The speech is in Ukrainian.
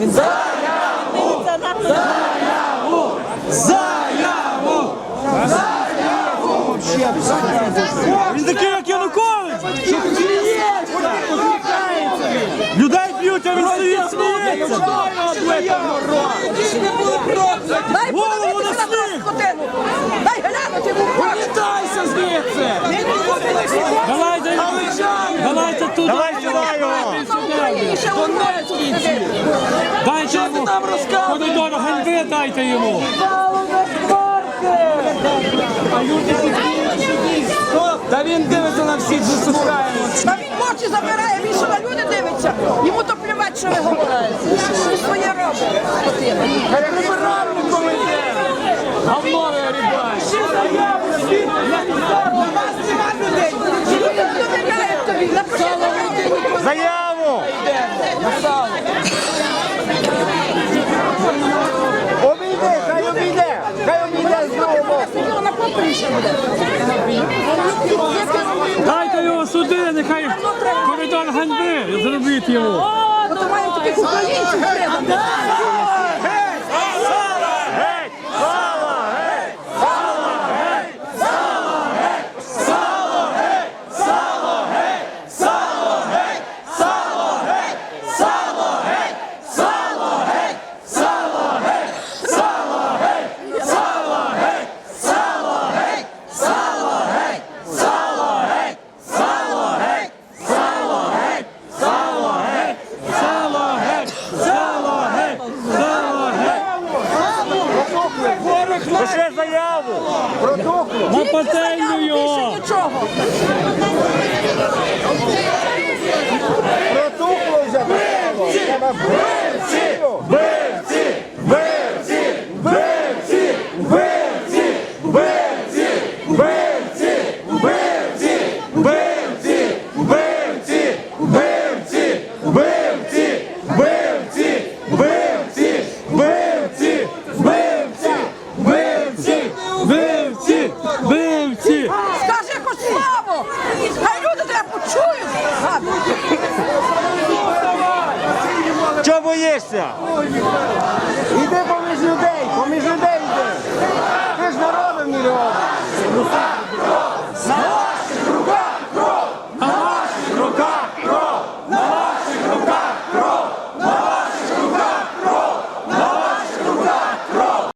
Він заяву! Заяву! Заяву! Заяву! Він такий, як Янукович! Людей б'ють, а він стоїть сміється! Голову на сніг! Дай глянути! Вилітайся звідси! Давайте, давайте туди! Давайте, давайте! Донецький! Дайте йому! Помідор ганьби дайте йому! Та він дивиться на всіх, засухає. Та він мочі забирає, він що на люди дивиться. Йому то плювать, що ви говорите. Що своє робить. Прибиральник повинен. Говно вигрібає. Ще не звідти, на вас нема людей. Люди довіряють тобі. Заяву. Заяву! Обійде, хай обійде! Хай обійде знову! Дайте його сюди, нехай коридор ганьби зробіть його. От у мене таких українців треба. Пательню його. Нічого. Боїшся? Іди поміж людей, поміж людей йди. Ти ж народом мільйон.